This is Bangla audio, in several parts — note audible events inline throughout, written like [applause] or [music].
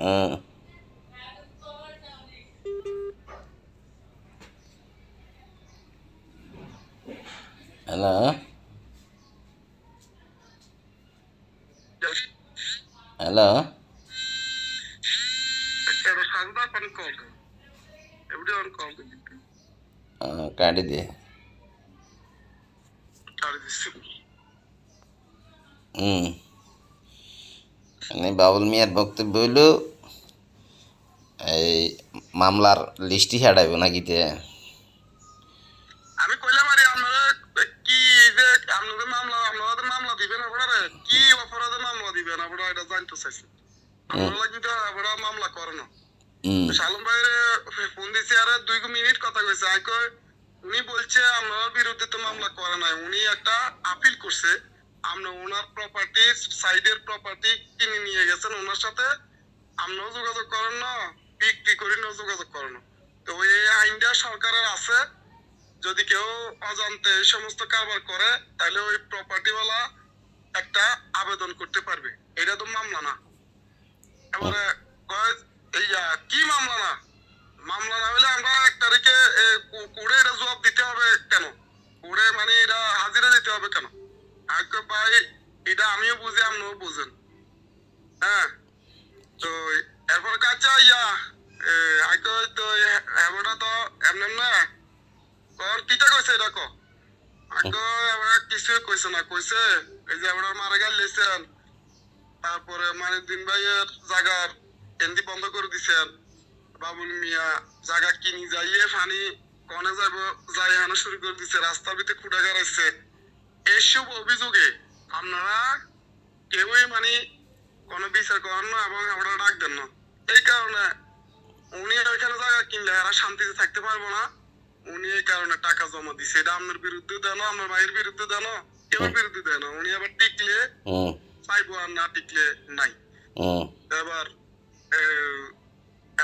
హలో. హలో. కాడిది. అన్నీ బాబుల మీ భక్తి బూలు. এই মামলার লিস্টই ছাড়াইব নাকিতে আমি কইলাম আরে আপনারা কি যে আপনাদের মামলা আপনাদের মামলা দিবেন আপনারা কি অপরাধে মামলা দিবেন আপনারা এটা জানতে চাইছেন আপনারা লাগি তো আপনারা মামলা করেন না। শালম ভাইয়ের ফোন দিছে আর দুই মিনিট কথা কইছে। আই কই উনি বলছে আমার বিরুদ্ধে তো মামলা করে নাই। উনি একটা আপিল করছে। আপনি ওনার প্রপার্টি সাইডের প্রপার্টি কিনে নিয়ে গেছেন ওনার সাথে। আপনিও যোগাযোগ করেন না। বিক্রি করি, না যোগাযোগ করেন তো এই আইনটা সরকারের আছে। যদি কেউ অজান্তে এই সমস্ত কারবার করে, তাহলে ওই প্রপার্টিওয়ালা একটা আবেদন করতে পারবে। এটা তো মামলা না। এবারে কয়, এই কি মামলা না? মামলা না হলে আমরা এক তারিখে কোর্টে এটা জবাব দিতে হবে কেন? কোর্টে মানে এটা হাজিরা দিতে হবে কেন? আজকে ভাই, এটা আমিও বুঝি, আপনিও বুঝেন। হ্যাঁ? তো এরপর কাছে ইয়া আজকে তো এবারটা তো এমনি না। কর, কিটা কইছে এটা কো? আজকে এবার কিছু কইছে না, কইছে এই যে এবার মারা গেল লেছেন, তারপরে মানে দিন ভাইয়ের জায়গার কেন্দি বন্ধ করে দিছেন। বাবুল মিয়া জায়গা কিনি যাইয়ে ফানি কনে যাব যাই হানো শুরু করে দিছে রাস্তার ভিতরে খুঁড়া গাড়াইছে। এইসব অভিযোগে আপনারা কেউই মানে কোনো বিচার করেন না এবং আমরা ডাক দেন না। এই কারণে উনি ওইখানে জায়গা কিনলে এরা শান্তিতে থাকতে পারব না। উনি এই কারণে টাকা জমা দিছে। এটা আপনার বিরুদ্ধে দেন আপনার ভাইয়ের বিরুদ্ধে দেন কেউ বিরুদ্ধে দেন উনি আবার টিকলে পাইবো আর না টিকলে নাই। এবার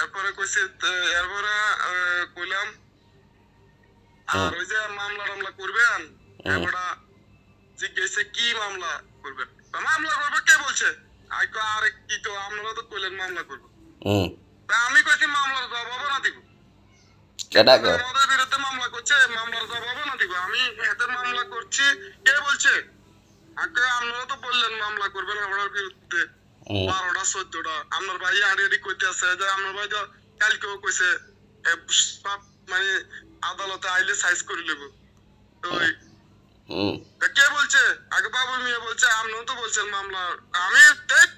এরপরে কইছে এরপরে কইলাম আর ওই যে মামলা টামলা করবেন? এবারে জিজ্ঞেসে কি মামলা করবেন? মামলা করবে? কে বলছে? আর কি তো আপনারা তো কইলেন মামলা করব। হুম। আমি কইছি মামলার জবাব না দিব। কেডা কর আমাদের বিরুদ্ধে মামলা করছে মামলার জবাব না দিব। আমি এদের মামলা করছি কে বলছে? আগে আপনারা তো বললেন মামলা করবেন আমার বিরুদ্ধে। বারোটা চোদ্দটা। আপনার ভাই আড়ি আড়ি কইতে আছে যে আপনার ভাই তো কালকেও কইছে মানে আদালতে আইলে সাইজ করে নেব। তা কে বলছে? আগে বাবুল মিয়া বলছে আপনিও তো বলছেন মামলা আমি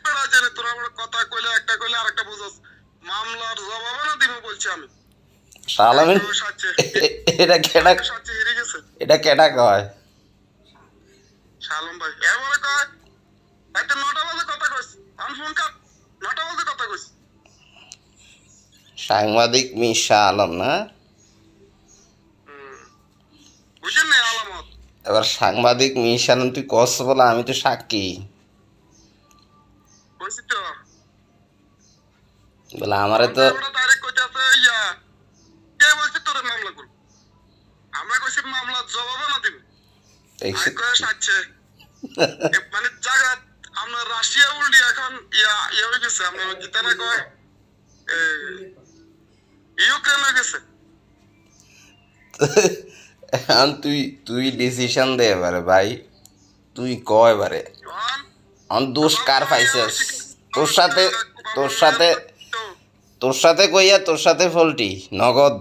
পেড়া জেনে তোরা আমার কথা কইলে একটা কইলে আরেকটা বুঝাস। মামলার জবাব না দিব বলছি আমি। সালামিন এটা কেডা সাচ্ছে হেরে গেছে। এটা কেডা কয়? শালম ভাই এবারে কয় নটা বাজে কথা কইস। আমি ফোন কাট নটা বাজে কথা সাংবাদিক মিশা আলম না? বুঝেন না এবার সাংবাদিক মিশা আলম তুই কস বলে আমি তো সাক্ষী। বলে আমারে তো মানে আমরা রাশিয়া উল্টি এখন ইয়া ইয়া হয়ে গেছে আমরা যেতে না কয় এ, ইউক্রেন হয়ে গেছে। [laughs] এখন তুই তুই ডিসিশন দে এবারে, ভাই। তুই ক এবারে? আমি দোষ কার পাইছিস? তোর সাথে তোর সাথে তোর সাথে কইয়া তোর সাথে ফলটি নগদ।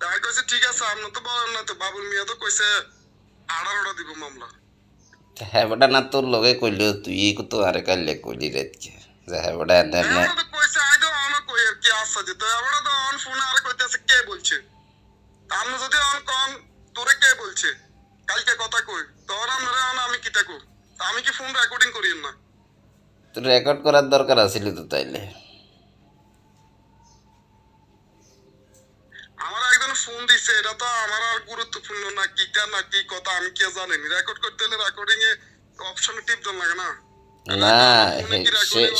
আপনারে ঠিক আছে আপনি তো বলেন না তো, বাবুল মিয়া তো কইছে আঠারোটা দিব মামলা। হ্যাঁ বেটা না তোর লগে কইলেও তুই তো আরে কাইলে কইলি রেতকে? যে হ্যাঁ বেটা এনে এনে আমরা তো আই তো অন কই আর কি আসছে যে তো আমরা তো অন ফোনে আর কইতেছে কে বলছে? তা আপনি যদি অন কন তোরে কে বলছে? কালকে কথা কই তোর আমরা অন আমি কিটা কই? আমি কি ফোন রেকর্ডিং করি না? তোর রেকর্ড করার দরকার আছিল তো তাইলে। ফোন দিছে এটা তো আমার আর গুরুত্বপূর্ণ না কিটা না কি কথা আমি কে জানি রেকর্ড করতে হলে রেকর্ডিং এ অপশনে টিপ দেন লাগে না। না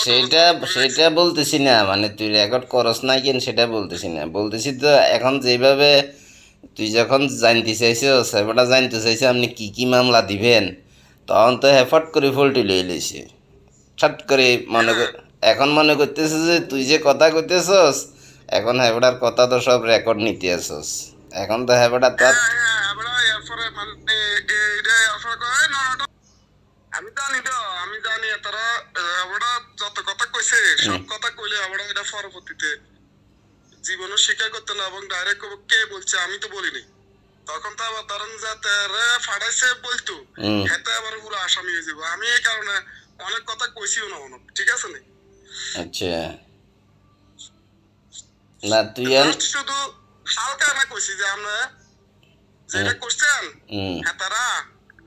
সেটা সেটা বলতেছি না মানে তুই রেকর্ড করস না কেন সেটা বলতেছি না। বলতেছি তো এখন যেভাবে তুই যখন জানতে চাইছিস এবারটা জানতে চাইছে আপনি কি কি মামলা দিবেন তখন তো হেফট করে ফল্টি লই লইছে। ছাট করে মনে কর এখন মনে করতেছে যে তুই যে কথা কইতেছস এখন হেবড়ার কথা তো সব রেকর্ড নিতে আসস। এখন তো হেবড়া তো হ্যাঁ হ্যাঁ। আমি জানি তো আমি জানি তারা আমরা যত কথা কইছে সব কথা কইলে আমরা এটা পরবর্তীতে স্বীকার করতে না এবং ডাইরেক্ট কে বলছে? আমি তো বলিনি। তখন তো আবার ধরেন যে তারা ফাটাইছে বলতো। হুম। এতে আবার পুরো আসামি হয়ে যাব। আমি এই কারণে অনেক কথা কইছিও না অনেক ঠিক আছে নি? আচ্ছা। না তুই শুধু হালকা না কইছি যে আমরা যেটা করছেন হুম। হ্যাঁ তারা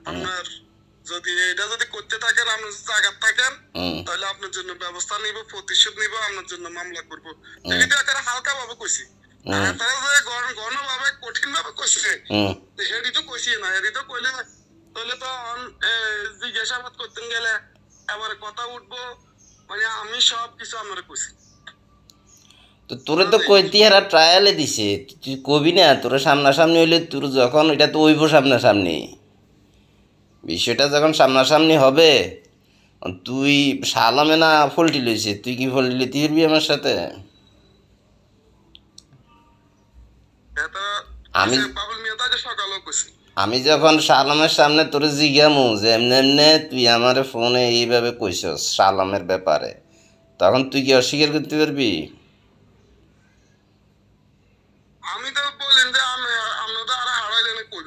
আপনার যদি এটা যদি করতে থাকেন আপনার যদি জায়গা থাকেন তাহলে আপনার জন্য ব্যবস্থা নিব প্রতিশোধ নিব আপনার জন্য মামলা করব। এটা একটা হালকা ভাবে কইছি তারা যে গণ ভাবে কঠিন ভাবে কইছে হেডি তো কইছি না হেডি তো কইলে তাহলে তো জিজ্ঞাসাবাদ করতে গেলে এবারে কথা উঠবো মানে আমি সব কিছু আমার কইছি। তো তোরে তো কইতে এরা ট্রায়ালে দিছে। তুই কবি না তোর সামনাসামনি হইলে তোর যখন এটা তো ওইব সামনাসামনি। বিষয়টা যখন সামনাসামনি হবে তুই সালামে না ফল্টি লইছে তুই কি ফল্টি লইতে পারবি আমার সাথে? আমি- আমি কইছি। যখন সালামের সামনে তোর জিজ্ঞামু যে এমনি এমনি তুই আমার ফোনে এইভাবে কইছস সালামের ব্যাপারে তখন তুই কি অস্বীকার করতে পারবি? আমি তো বলেন যে আমি আমরা তো আর কই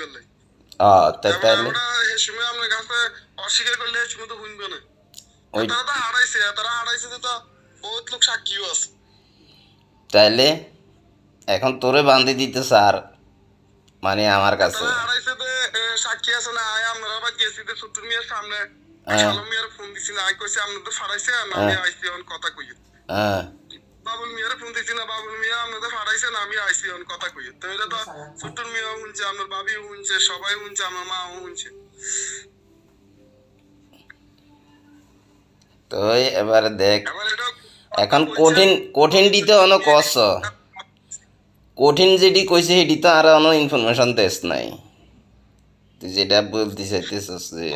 তাই তাহলে আপনার কাছে অস্বীকার করলে তো শুনবে না। তারা তো হারাইছে তারা হারাইছে তো বহুত লোক সাক্ষীও আছে। তাইলে এখন তোরে বান্ধি দিতে স্যার মানে আমার কাছে। হারাইছে তো সাক্ষী আছে না আয় আমরা আবার গেছি তো সত্তর মিয়ার সামনে হ্যাঁ। সালম মিয়ার ফোন দিছি না আই কইছে আমরা তো ফারাইছে না আমি আইসি অন কথা কই হ্যাঁ। বাবুল মিয়ার ফোন দিছি না বাবুল মিয়া আমি আইসি অন কথা কই তো এটা তো মিয়া শুনছে আমার বাবি শুনছে সবাই শুনছে আমার মা শুনছে। তো এবারে দেখ এখন কঠিন কঠিন দিতে অন কস কঠিন যেটি কইছে সেটি তো আর অন ইনফরমেশন দেস নাই। তুই যেটা বলতে চাইতেছস যে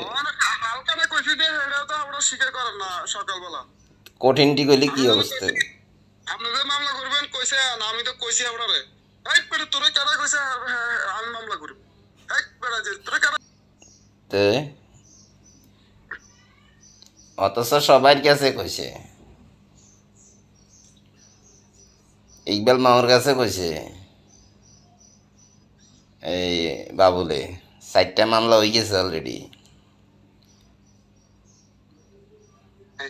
কঠিনটি কইলে কি অবস্থা আপনি যে মামলা করবেন কইছে আমি তো কইছি আপনারে পেটে তোরে কেডা কইছে আমি মামলা করব এই পেটে যে তোরে কেডা তো অথচ সবার কাছে কইছে ইকবাল মামুর কাছে কইছে এই বাবুলে চারটা মামলা হয়ে গেছে অলরেডি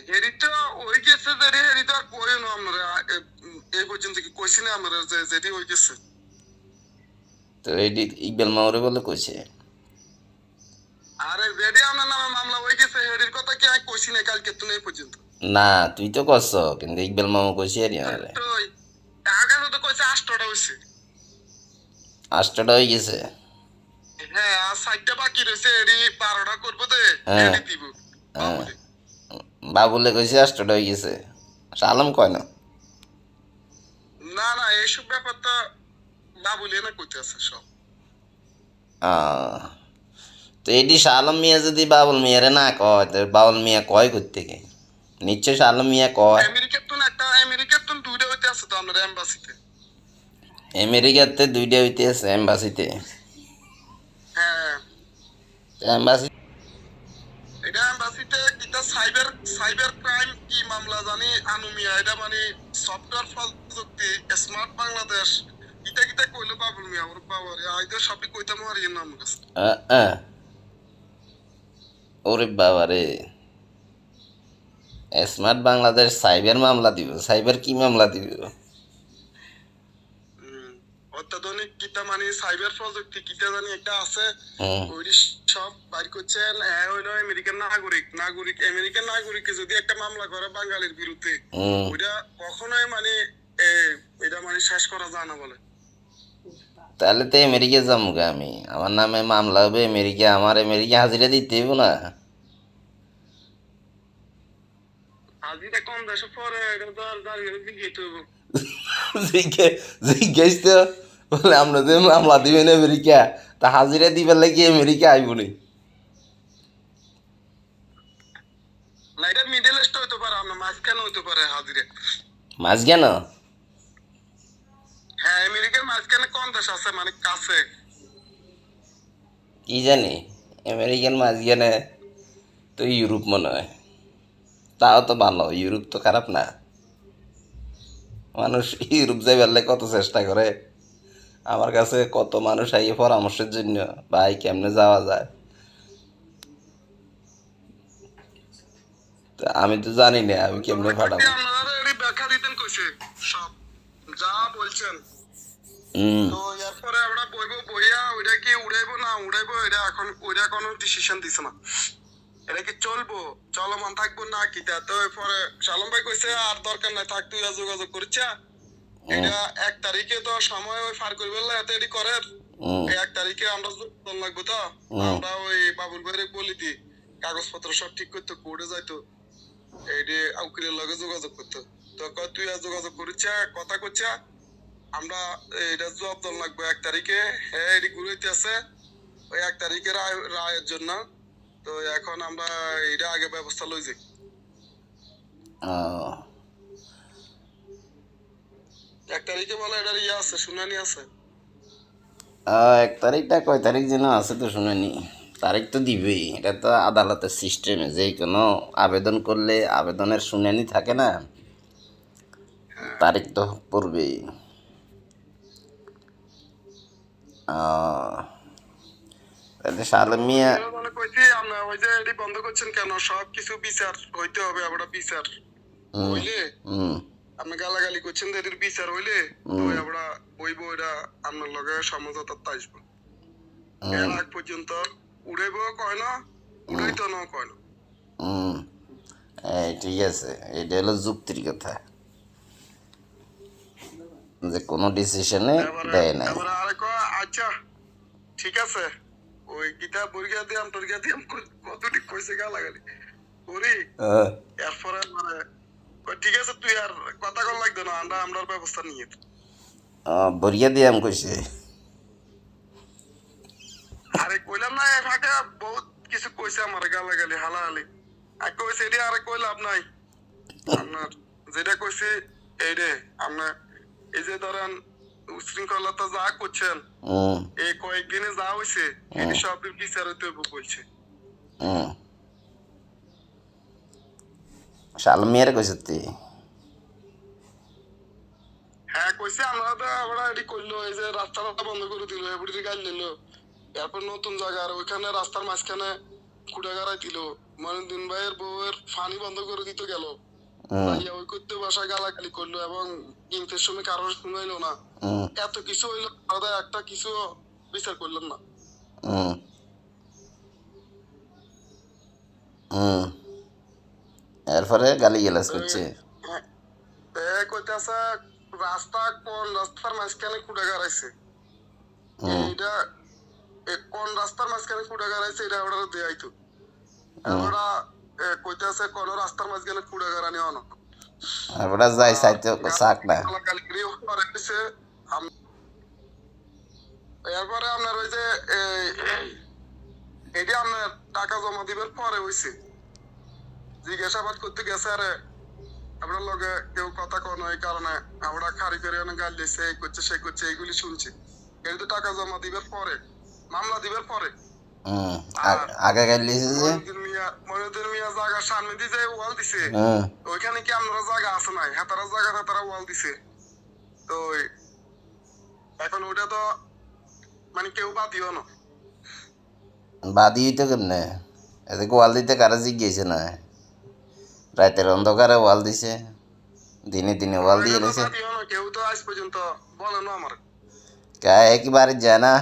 হেরি তো ওই গেছে যে রে, হেরি তো আর কই না আমরা এই পর্যন্ত কি কইছি না আমরা যে যেটি হই গেছে। তো এটি ইকবাল মামুরে বলে কইছে? আরে যেটি আমার নামে মামলা হই গেছে কথা কি আমি কইছি না কালকে তুমি এই পর্যন্ত। না তুই তো করছ কিন্তু ইকবাল মামু কইছে আর আমারে তো কইছে আষ্টটা হইছে। আটটা হয়ে গেছে? হ্যাঁ আর সাইডটা বাকি রয়েছে এডি বারোটা করব তো হ্যাঁ। এডি দিব। বাবুলে কইছে আটটা হয়ে গেছে। সালাম কয় না? না না এইসব ব্যাপার তো বাবুলে না কইতে আছে সব। তো এটি শালম মিয়া যদি বাবুল মিয়ারে না কয় তো বাবুল মিয়া কয় করতে কে? নিশ্চয় শালম মিয়া কয়। আমেরিকার তো একটা আমেরিকার তো দুইটা হইতে আছে তো আপনার এম্বাসিতে। আমেরিকাতে দুইটা হইতে আছে এম্বাসিতে। হ্যাঁ। এম্বাসি এটা এম্বাসিতে কিটা সাইবার সাইবার ক্রাইম কি মামলা জানি আনুমিয়া, এটা মানে সফটওয়্যার প্রযুক্তি, স্মার্ট বাংলাদেশ এটা কিটা বাবুল মিয়া, ওর বাবারে কইতাম আর ইয়ে নাম। ওরে বাবা রে স্মার্ট বাংলাদেশ সাইবার মামলা দিব, সাইবার কি মামলা দিব। অত্যাধুনিক কিটা মানে সাইবার প্রযুক্তি কিটা জানি একটা আছে। সব বাইর করছেন হইল আমেরিকান নাগরিক। নাগরিক আমেরিকান নাগরিককে যদি একটা মামলা করে বাঙালির বিরুদ্ধে ওইটা কখনোই মানে এটা মানে শেষ করা যায় না বলে। তাহলে তো আমেরিকা যাব আমি। আমার নামে মামলা হবে আমেরিকা আমার আমেরিকা হাজিরা দিতে হইব না। হাজিরা কম দেশে পরে জিজ্ঞেস তো বলে আমরা যে মামলা দিবেন আমেরিকা তা হাজিরা দিবার লাগি আমেরিকা আইব নি। মাঝখানে হ্যাঁ আমেরিকার মাঝখানে কোন দেশ আছে মানে কাছে। কি জানি আমেরিকান মাছ কেনে তো ইউরোপ মনে হয়। তাও তো ভালো ইউরোপ তো খারাপ না। মানুষ ইউরোপ যাইবার কত চেষ্টা করে। আমার কাছে কত মানুষ আইয়ে পরামর্শের জন্য ভাই কেমনে যাওয়া যায়? তা আমি তো জানি না আমি কেমনে সব যা বলছেন। হুম। তো এরপরে আমরা বইবো বইয়া ওইটা কি উড়াইবো না উড়াইবো এটা এখন ওইটা কোনো ডিসিশন দিছে না। এটা কি চলবো চলমান থাকব না কি তা তো এরপরে সালম ভাই কইছে আর দরকার নাই থাক তুই যোগাযোগ করিস এটা এক তারিখে তো সময় ওই ফার করবে এত এটি করে হুম। এই এক তারিখে আমরা যোগ লাগবো তো। আমরা ওই বাবুল ভাইরে বলি দি কাগজপত্র সব ঠিক করতে কোর্টে যাইতো। এইটি উকিলের লগে যোগাযোগ করতো। তো তুই আর যোগাযোগ করিস কথা করছ আমরা এটা জবাব দল লাগবে এক তারিখে। হ্যাঁ এটি ঘুরাইতে আছে ওই এক তারিখে রায় রায়ের জন্য। তো এখন আমরা এটা আগে ব্যবস্থা লই যাই। এক তারিখে বলে এটার ইয়ে আছে শুনানি আছে। এক তারিখটা কয় তারিখ যেন আছে তো শুনেনি। তারিখ তো দিবেই এটা তো আদালতের সিস্টেমে যে কোনো আবেদন করলে আবেদনের শুনানি থাকে না তারিখ তো পড়বেই। তাহলে সালে মিয়া এরা মানে ওই যে এটি বন্ধ করছেন কেন? সব কিছু বিচার হইতে হবে আমরা বিচার হুম হইলে। হুম। আপনি গালাগালি করছেন বিচার হইলে তো আমরা আপনার লগে সমঝোতার আসব। এর আগ পর্যন্ত উড়াইব কয় না উড়াইতো না কয় না। এই ঠিক আছে এটা হলো যুক্তির কথা। যে কোনো ডিসিশনে দেয় না আরে কয় আচ্ছা ঠিক আছে। ওই গীতা বর্গিয়া দিয়াম টর্গিয়া দিয়াম কতটি কইছে গালাগালি। করি আহ, এরপরে মানে ঠিক আছে তুই আর কথা কল লাগবে না আমরা আমরার ব্যবস্থা নিয়ে বরিয়া দিয়াম কইছে। আরে কইলাম না এ ফাঁকে বহুত কিছু কইছে আমার গালাগালি হালাহালি। আর কইছে এটি আরে কই লাভ নাই? আপনার যেটা কইছে এই রে আপনার এই যে ধরেন উশৃঙ্খলতা যা করছেন এই কয়েকদিনে যা হয়েছে এটি সব বিচার হইতে বলছে শালমিয়ারে কইছে তুই হ্যাঁ কইছে আমরা তো আমরা এটি করল এই যে রাস্তাটা বন্ধ করে দিল এবারে গাড়ি নিল। এরপর নতুন জায়গা আর ওইখানে রাস্তার মাঝখানে কুড়ে গাড়াই দিল মনিদিন ভাইয়ের বউয়ের ফানি বন্ধ করে দিতে গেল। ওই করতে বাসায় গালাগালি করল এবং কিনতে সময় কারোর শুনাইলো না। এত কিছু হইল আলাদা একটা কিছু বিচার করলাম না। হুম। হুম। এরপরে গালি গেলাস করছে হ্যাঁ। রাস্তা কোন রাস্তার মাঝখানে কুড়ে গাড়াইছে এইটা কোন রাস্তার মাঝখানে কুড়ে গাড়াইছে এটা ওরা দেয়াইতো ওরা কইতাছে কোন রাস্তার মাঝখানে কুড়ে গাড়ানি অন এরপরে যাই চাইতে চাক না এরপরে আপনার ওই যে এইটা আপনার টাকা জমা দিবার পরে হইছে জিজ্ঞাসাবাদ করতে গেছে আরে আপনার লগে কেউ কথা কন এই কারণে আমরা খারি করে অনেক গাল দিছে এই করছে সে করছে এইগুলি শুনছি। কিন্তু টাকা জমা দিবেন পরে মামলা দিবার পরে আগ- আগে যে? মনিউদ্দিন মিয়া মনিউদ্দিন সামনে দিয়ে যে ওয়াল দিছে ওইখানে কি আপনারা জায়গা আছে নাই? হাতারা জায়গা হাতারা ওয়াল দিছে। তো এখন ওটা তো মানে কেউ বাদিও না। বাদি হইতো কেমনে? এদিকে ওয়াল দিতে কারা জিজ্ঞেস না রাতের অন্ধকারে ওয়াল দিছে। দিনে দিনে ওয়াল দিয়ে নিছে। কেউ তো আজ পর্যন্ত বলে না আমার। কা একবারে যায় না।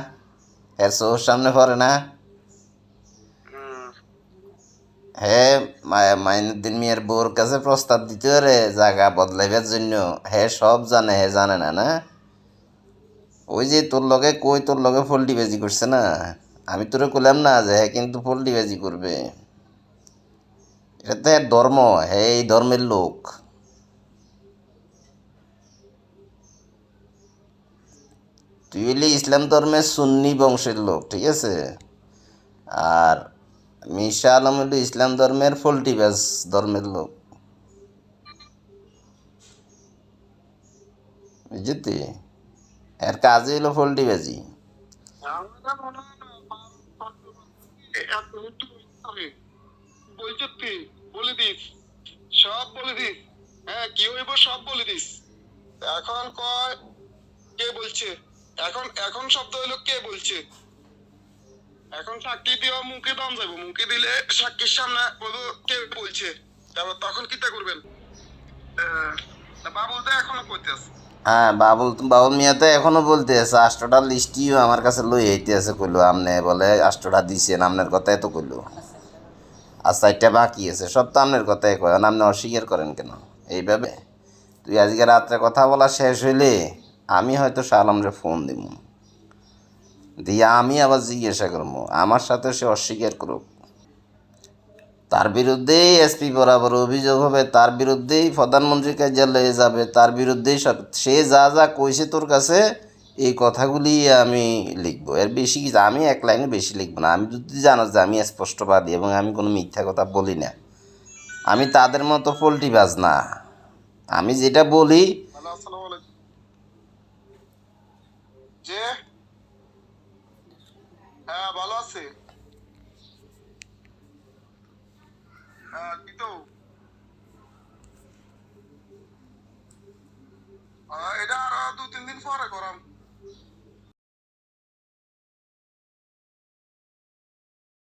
এর চোর সামনে পড়ে না। হে মাইনুদ্দিন মিয়ার বউর কাছে প্রস্তাব দিতে পারে জায়গা বদলাইবার জন্য হে সব জানে হে জানে না না? ওই যে তোর লগে কই তোর লগে ফল্টি বেজি করছে না? আমি তোরে কলাম না যে হ্যাঁ কিন্তু ফল্টি বেজি করবে। এটা তো ধর্ম, এই ধর্মের লোক। তুই হইলি ইসলাম ধর্মের সুন্নি বংশের লোক, ঠিক আছে? আর মিশা আলম হইল ইসলাম ধর্মের ফল্টিবাজ ধর্মের লোক। বুঝলি? এর কাজই হলো ফল্টিবাজি। বলছো বলে দিস। সব বলে দিস। হ্যাঁ কি হইব সব বলে দিস। এখন কয় কে বলছে? এখন এখন শব্দ হইল কে বলছে? এখন সাক্ষী দেওয়া মুখে দাম যাব মুখে দিলে সাক্ষীর সামনে বলব কে বলছে। তারপর তখন কিতা করবেন? আহ, বাবুল তো এখনও করতে আছে। হ্যাঁ বাবুল বাবুল মিয়া তো এখনও বলতে আছে আষ্টটা লিস্টিও আমার কাছে লই আইতে আছে কইলো। আমনে বলে আষ্টটা দিছেন আপনার কথাই তো কইলো। আর চারটা বাকি আছে, সব তো আপনার কথাই কয় আপনি অস্বীকার করেন কেন? এইভাবে? তুই আজকে রাত্রে কথা বলা শেষ হইলে আমি হয়তো শালামরে ফোন দিব দিয়ে আমি আবার জিজ্ঞাসা করব আমার সাথে সে অস্বীকার করুক। তার বিরুদ্ধেই এসপি বরাবর অভিযোগ হবে, তার বিরুদ্ধেই প্রধানমন্ত্রী কার্যালয়ে যাবে, তার বিরুদ্ধেই সব সে যা যা কইছে তোর কাছে এই কথাগুলি আমি লিখব। এর বেশি কিছু, আমি এক লাইনে বেশি লিখব না। আমি যদি জানো যে আমি স্পষ্টবাদী এবং আমি কোনো মিথ্যা কথা বলি না, আমি তাদের মতো পোল্ট্রিবাজ না। আমি যেটা বলি হ্যাঁ হ্যাঁ এটা আরও দু তিন দিন পরে করাম।